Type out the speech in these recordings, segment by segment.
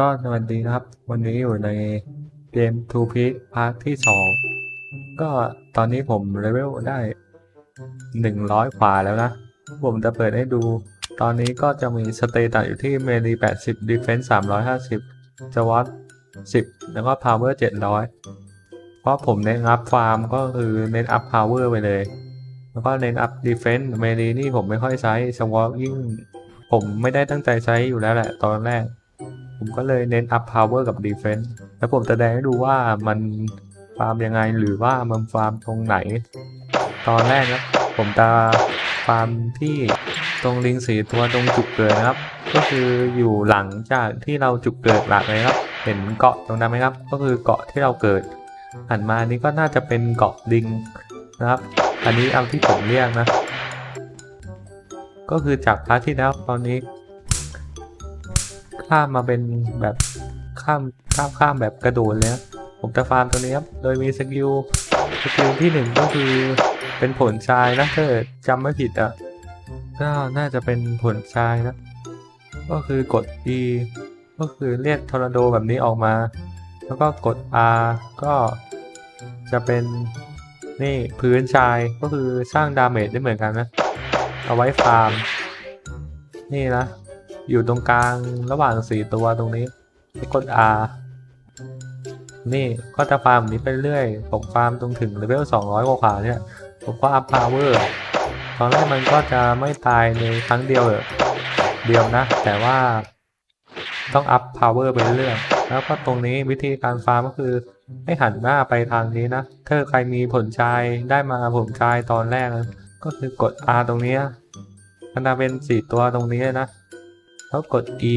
ก็สวัสดีนะครับ วันนี้อยู่ในเกม Two Peak พาร์ทที่สองก็ตอนนี้ผมเลเวลได้หนึ่งร้อยกว่าแล้วนะ ผมจะเปิดให้ดู ตอนนี้ก็จะมีสเตตัสอยู่ที่เมลี80 Defense 350จวัต10 แล้วก็ Power 700 เพราะผมเน้นอัพฟาร์มก็คือเน้นอัพ Power ไปเลย แล้วก็เน้นอัพ Defense เมลีนี่ผมไม่ค่อยใช้สวอตยิ่งผมไม่ได้ตั้งใจใช้อยู่แล้วแหละตอนแรก ผมก็เลยเน้น up power กับ defense แล้วผมจะแสดงให้ดูว่ามันฟาร์มยังไงหรือว่ามันฟาร์มตรงไหน ตอนแรกนะผมจะฟาร์มที่ตรงลิงสีตัวตรงจุดเกิดนะครับ ก็คืออยู่หลังจากที่เราจุดเกิดหลักเลยครับ เห็นเกาะตรงนั้นไหมครับ ก็คือเกาะที่เราเกิดหันมานี้ก็น่าจะเป็นเกาะลิงนะครับ อันนี้เอาที่ผมเรียกนะ ก็คือจากพาร์ทที่แล้วตอนนี้ ข้ามมาเป็นแบบข้ามข้ามข้ามแบบกระโดดเลยนะผมจะฟาร์มตัวนี้ครับ โดยมีสกิลสกิลที่หนึ่งก็คือเป็นผลชายนะถ้าจำไม่ผิดอะก็น่าจะเป็นผลชายนะ ก็คือกด E ก็คือเรียกทอร์นาโดแบบนี้ออกมา แล้วก็กด R ก็จะเป็นนี่พื้นชายก็คือสร้างดาเมจได้เหมือนกันนะ เอาไว้ฟาร์ม นี่นะ อยู่ตรงกลางระหว่างสี่ตัวตรงนี้กด R นี่ก็จะฟาร์มแบบนี้ไปเรื่อยผมฟาร์มตรงถึงเลเวล200 กว่าๆเนี่ยผมก็อัพพาวเวอร์ตอนแรกมันก็จะไม่ตายในครั้งเดียวเลยเดียวนะ แต่ว่าต้องอัพพาวเวอร์ไปเรื่อยแล้วก็ตรงนี้วิธีการฟาร์มก็คือให้หันหน้าไปทางนี้นะถ้าใครมีผลชายได้มาผลชายตอนแรกนะก็คือกด R ตรงนี้นะมันจะเป็นสี่ตัวตรงนี้นะ แล้วกด E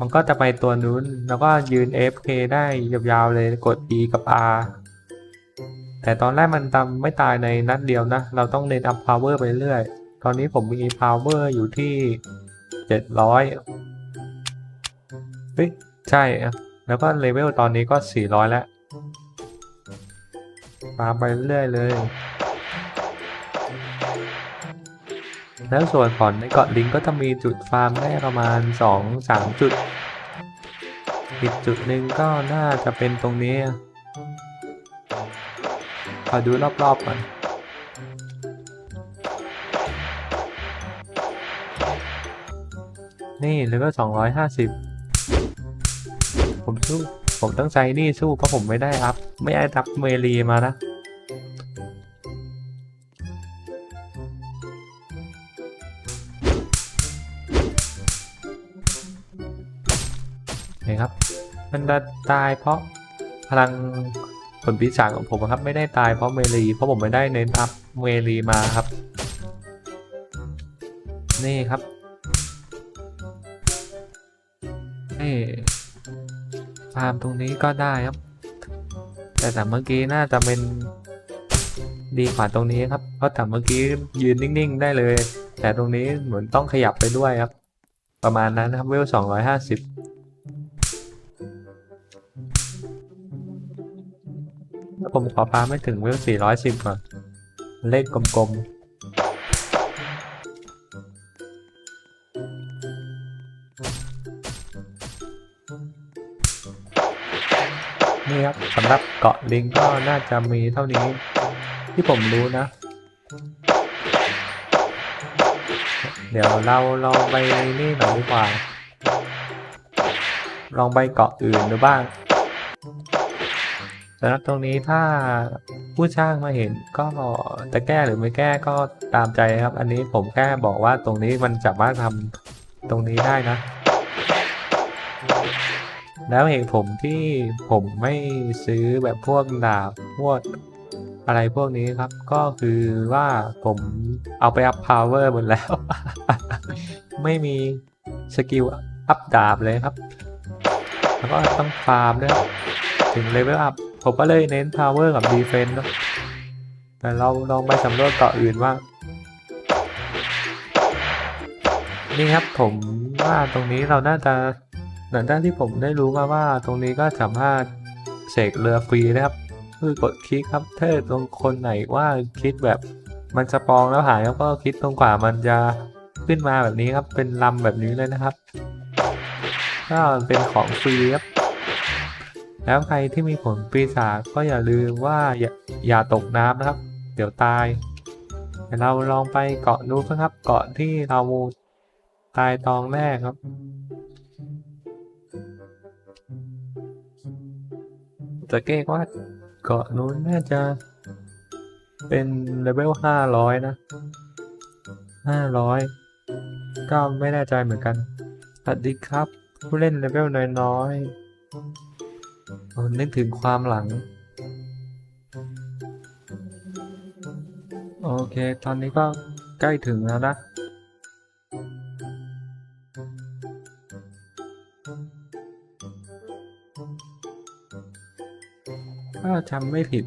มันก็จะไปตัวนู้น แล้วก็ยืน FK ได้ยาวๆเลยกด E กับ R แต่ตอนแรกมันทำไม่ตายในนัดเดียวนะ เราต้องเน้น up power ไปเรื่อยตอนนี้ผมมี power อร์อยู่ที่ 700เฮ้ยใช่แล้วก็เลเวลตอนนี้ก็ 400 แล้วฟามไปเรื่อยเลย แล้วส่วนของในเกาะลิงก็จะมีจุดฟาร์มได้ประมาณ 2-3 จุด อีกจุดหนึ่งก็น่าจะเป็นตรงนี้ขอดูรอบๆก่อนนี่เลเวล250 ผมสู้ ผมต้องใช้นี่สู้เพราะผมไม่ได้อัพ ไม่ได้อัพเมลีมานะ มันจะตายเพราะพลังผลปีศาจของผมครับ ไม่ได้ตายเพราะเมลี เพราะผมไม่ได้เน้นอัพเมลีมาครับ นี่ครับนี่ฟาร์มตรงนี้ก็ได้ครับ แต่แต่เมื่อกี้น่าจะเป็นดีกว่าตรงนี้ครับ เพราะแต่เมื่อกี้ยืนนิ่งๆ ได้เลย แต่ตรงนี้เหมือนต้องขยับไปด้วยครับ ประมาณนั้นนะครับเวลสองร้อยห้าสิบ ผมขอพาไม่ถึงเวล410ก่อนเลขกลมๆ นี่ครับสำหรับเกาะลิงก็น่าจะมีเท่านี้ที่ผมรู้นะ เดี๋ยวเราลองไปนี่หน่อยดีกว่า ลองไปเกาะอื่นดูบ้าง สำหรับตรงนี้ถ้าผู้ช่างมาเห็นก็จะแก้หรือไม่แก้ก็ตามใจครับ อันนี้ผมแค่บอกว่าตรงนี้มันสามารถทำตรงนี้ได้นะ แล้วเหตุผมที่ผมไม่ซื้อแบบพวกดาบพวกอะไรพวกนี้ครับ ก็คือว่าผมเอาไปอัพพาวเวอร์หมดแล้ว ไม่มีสกิลอัพดาบเลยครับ แล้วก็ต้องฟาร์มด้วยถึงเลเวลอัพ ผมก็เลยเน้น power กับ defense เนอะแต่เราลองไปสำรวจเกาะอื่นว่า นี่ครับผมว่าตรงนี้เราน่าจะหลังจากที่ผมได้รู้มาว่าตรงนี้ก็สามารถเสกเรือฟรีนะครับคือกดคลิกครับถ้าตรงคนไหนว่าคลิกแบบมันสปองแล้วหายแล้วก็คลิกตรงกว่ามันจะขึ้นมาแบบนี้ครับ เป็นลำแบบนี้เลยนะครับ ก็เป็นของฟรีครับ แล้วใครที่มีผลปีศาจก็อย่าลืมว่าอย่าอย่าตกน้ำนะครับ เดี๋ยวตายเดี๋ยวเราลองไปเกาะนู้นครับ เกาะที่เราตายตองแรกครับ จะเก้ว่าเกาะนู้นน่าจะเป็นเลเวลห้าร้อยนะห้าร้อยก็ไม่แน่ใจเหมือนกัน สวัสดีครับ ผู้เล่นเลเวลน้อยๆ นึกถึงความหลัง โอเค ตอนนี้ก็ใกล้ถึงแล้วนะถ้าจำไม่ผิด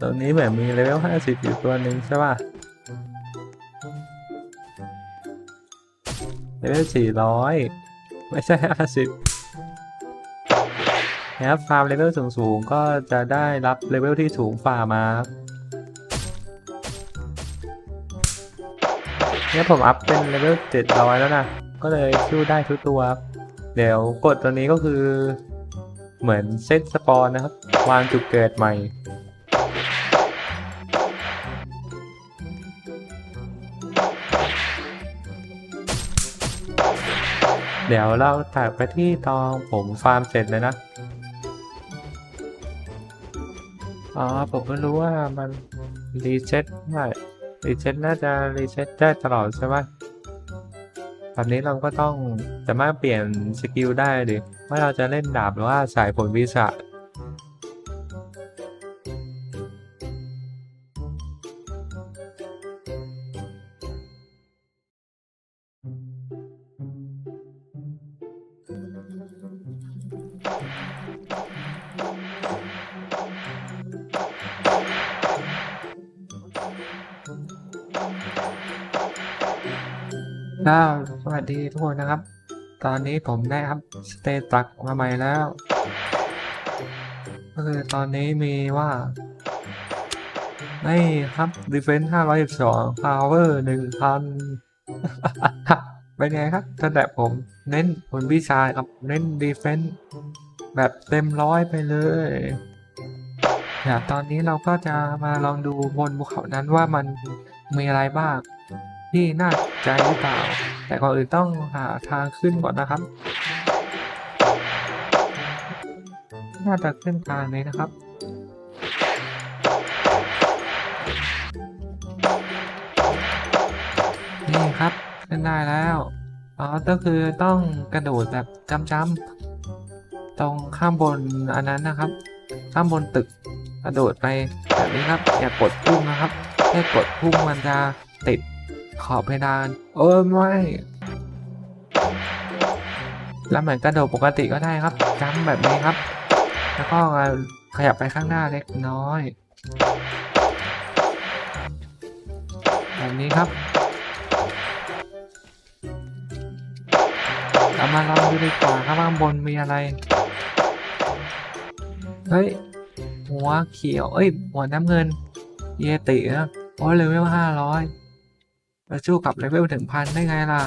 ตรงนี้แบบมีเลเวลห้าสิบอยู่ตัวหนึ่งใช่ป่ะเลเวลสี่ร้อยไม่ใช่ห้าสิบ นะครับฟาร์มเลเวลสูงๆ ก็จะได้รับเลเวลที่สูงฝ่ามาเนี่ยผมอัพเป็นเลเวลเจ็ดร้อยแล้วนะ ก็เลยสู้ได้ทุกตัวครับ เดี๋ยวกดตัวนี้ก็คือเหมือนเซตสปอนนะครับ วางจุดเกิดใหม่ เดี๋ยวเราตัดไปที่ตองผมฟาร์มเสร็จเลยนะ อ๋อ ผมไม่รู้ว่ามันรีเซ็ตได้รีเซ็ตน่าจะรีเซ็ตได้ตลอดใช่ไหมแบบนี้เราก็ต้องสามารถเปลี่ยนสกิลได้ดิว่าเราจะเล่นดาบหรือว่าสายผลวิสา ก็สวัสดีทุกคนนะครับ ตอนนี้ผมได้ครับสเตตัสมาใหม่แล้ว ก็คือตอนนี้มีว่านี่ครับ Defense 512 Power 1000 เป็นไงครับสแตปผมเน้นผลวิชาครับ เน้น Defense แบบเต็มร้อยไปเลยเดี๋ยวตอนนี้เราก็จะมาลองดูบนภูเขานั้นว่ามันมีอะไรบ้าง ที่น่าใจหรือเปล่า แต่ก่อนอื่นต้องหาทางขึ้นก่อนนะครับ น่าจะขึ้นทางนี้นะครับนี่ครับขึ้นได้แล้วอ๋อก็คือต้องกระโดดแบบจำๆตรงข้างบนอันนั้นนะครับ ข้างบนตึกกระโดดไปแบบนี้ครับอย่ากดพุ่งนะครับแค่กดพุ่งมันจะติด ขอบเพดานเออไม่แล้วเหมือนกระโดดปกติก็ได้ครับจำแบบนี้ครับ แล้วก็ขยับไปข้างหน้าเล็กน้อย แบบนี้ครับเรามาลองดูดีกว่าครับข้างบนมีอะไร เฮ้ย หัวเขียว เอ้ย หัวน้ำเงิน เยตินะโอ้ยเลเวลห้าร้อย ไปสู้กับเลเวลถึงพันได้ไงล่ะ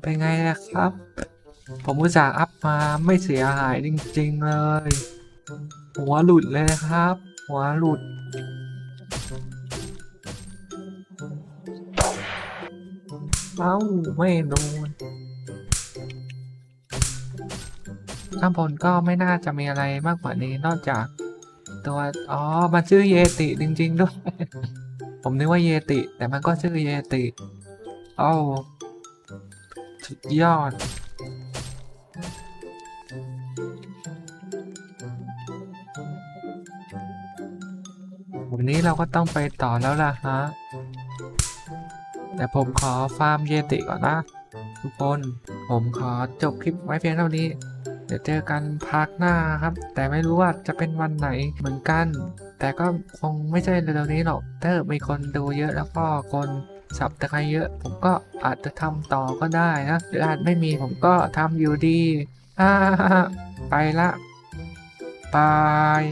เป็นไงล่ะครับ ผมอุตส่าห์อัพมาไม่เสียหายจริงๆเลย หัวหลุดเลยนะครับ หัวหลุดเอ้าไม่โดนข้างบนก็ไม่น่าจะมีอะไรมากกว่านี้นอกจาก ตัว อ๋อ มันชื่อเยติจริง ๆ ด้วย ผมนึกว่าเยติ แต่มันก็ชื่อเยติโอ้าวสุดยอด วันนี้เราก็ต้องไปต่อแล้วล่ะฮะ แต่ผมขอฟาร์มเยติก่อนนะ ทุกคน ผมขอจบคลิปไว้เพียงเท่านี้ เดี๋ยวเจอกันพักหน้าครับ แต่ไม่รู้ว่าจะเป็นวันไหนเหมือนกัน แต่ก็คงไม่ใช่เร็วๆนี้หรอกถ้ามีคนดูเยอะแล้วก็คนสับตะไคร้เยอะ ผมก็อาจจะทำต่อก็ได้นะหรืออาจไม่มีผมก็ทำอยู่ดีอ่าไปละบาย